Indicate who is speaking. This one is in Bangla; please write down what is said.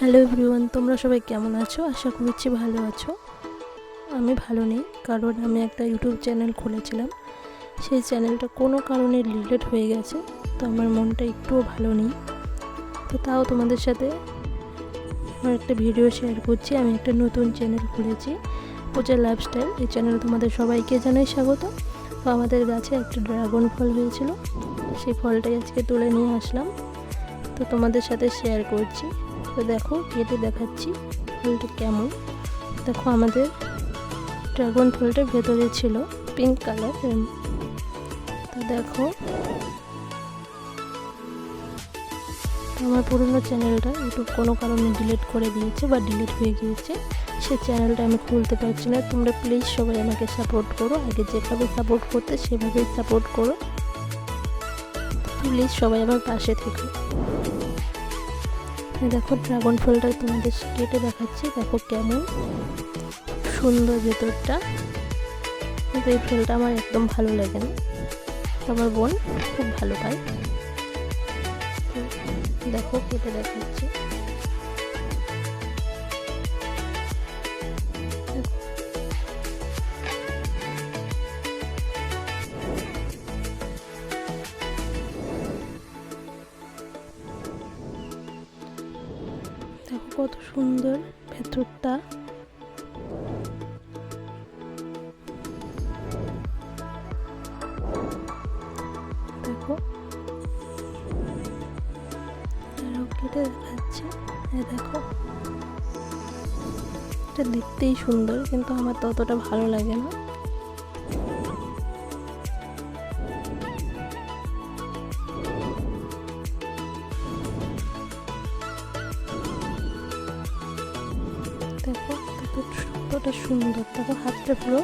Speaker 1: হ্যালো এভরিওয়ান, তোমরা সবাই কেমন আছো? আশা করছি ভালো আছো। আমি ভালো নেই, কারণ আমি একটা ইউটিউব চ্যানেল খুলেছিলাম। সেই চ্যানেলটা কোনো কারণে ডিলেট হয়ে গেছে, তো আমার মনটা একটুও ভালো নেই। তো তাও তোমাদের সাথে আমার একটা ভিডিও শেয়ার করছি। আমি একটা নতুন চ্যানেল খুলেছি, পূজা লাইফস্টাইল। এই চ্যানেল তোমাদের সবাইকে জানাই স্বাগত। তো আমাদের গাছে একটা ড্রাগন ফল হয়েছিল, সেই ফলটাই আজকে তুলে নিয়ে আসলাম। তো তোমাদের সাথে শেয়ার করছি। তো দেখো, কেটে দেখাচ্ছি ফলটা কেমন। দেখো আমাদের ড্রাগন ফলটা ভেতরে ছিল পিঙ্ক কালার তো দেখো। আমার পুরনো চ্যানেলটা ইউটিউব কোনো কারণে ডিলিট করে দিয়েছে বা ডিলিট হয়ে গিয়েছে, সে চ্যানেলটা আমি খুলতে পারছি না। তোমরা প্লিজ সবাই আমাকে সাপোর্ট করো, আগে যেভাবে সাপোর্ট করতে সেভাবেই সাপোর্ট করো। প্লিজ সবাই আমার পাশে থেকো। দেখো ড্রাগন ফলটা তোমাদের কেটে দেখাচ্ছি। দেখো কেমন সুন্দর ভেতরটা। কিন্তু এই ফলটা আমার একদম ভালো লাগে না। আমার বোন খুব ভালো পায়। দেখো কেটে দেখাচ্ছি। দেখো কত সুন্দর ভেতরটা। দেখো। দেখাচ্ছে দেখো। এটা দেখতেই সুন্দর, কিন্তু আমার ততটা ভালো লাগে না। দেখো কত সুন্দর দেখো হাতটা পুরো